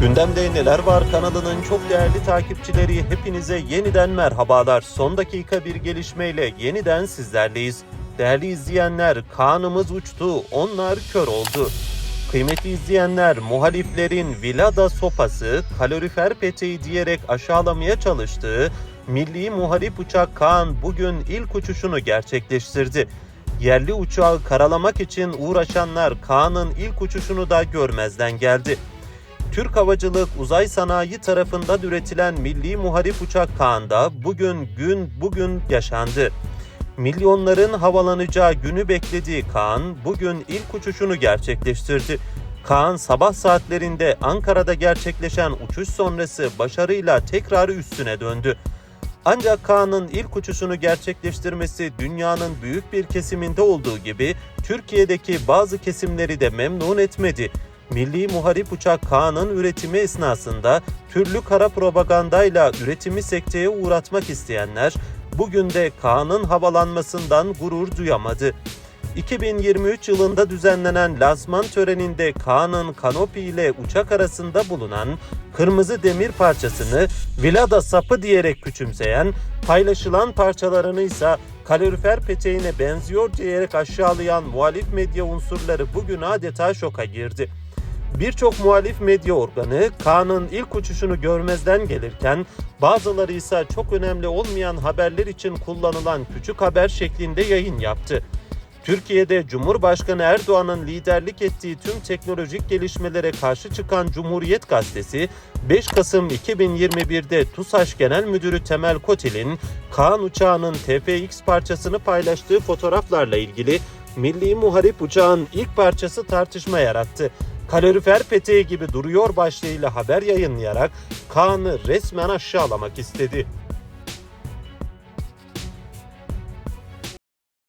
Gündemde Neler Var kanalının çok değerli takipçileri hepinize yeniden merhabalar. Son dakika bir gelişmeyle yeniden sizlerleyiz. Değerli izleyenler Kaan'ımız uçtu, onlar kör oldu. Kıymetli izleyenler muhaliflerin Vilada sopası, kalorifer peteği diyerek aşağılamaya çalıştığı milli muhalif uçak Kaan bugün ilk uçuşunu gerçekleştirdi. Yerli uçağı karalamak için uğraşanlar Kaan'ın ilk uçuşunu da görmezden geldi. Türk Havacılık Uzay Sanayi tarafından üretilen milli muharip uçak Kaan'da bugün gün bugün yaşandı. Milyonların havalanacağı günü beklediği Kaan bugün ilk uçuşunu gerçekleştirdi. Kaan sabah saatlerinde Ankara'da gerçekleşen uçuş sonrası başarıyla tekrar üstüne döndü. Ancak Kaan'ın ilk uçuşunu gerçekleştirmesi dünyanın büyük bir kesiminde olduğu gibi Türkiye'deki bazı kesimleri de memnun etmedi. Milli Muharip Uçak Kaan'ın üretimi esnasında türlü kara propagandayla üretimi sekteye uğratmak isteyenler bugün de Kaan'ın havalanmasından gurur duyamadı. 2023 yılında düzenlenen lansman töreninde Kaan'ın kanopi ile uçak arasında bulunan kırmızı demir parçasını Vilada sapı diyerek küçümseyen, paylaşılan parçalarını ise kalorifer peteğine benziyor diyerek aşağılayan muhalif medya unsurları bugün adeta şoka girdi. Birçok muhalif medya organı Kaan'ın ilk uçuşunu görmezden gelirken bazıları ise çok önemli olmayan haberler için kullanılan küçük haber şeklinde yayın yaptı. Türkiye'de Cumhurbaşkanı Erdoğan'ın liderlik ettiği tüm teknolojik gelişmelere karşı çıkan Cumhuriyet Gazetesi 5 Kasım 2021'de TUSAŞ Genel Müdürü Temel Kotil'in Kaan uçağının TFX parçasını paylaştığı fotoğraflarla ilgili Milli Muharip uçağın ilk parçası tartışma yarattı. Kalorifer peteği gibi duruyor başlığıyla haber yayınlayarak Kaan'ı resmen aşağılamak istedi.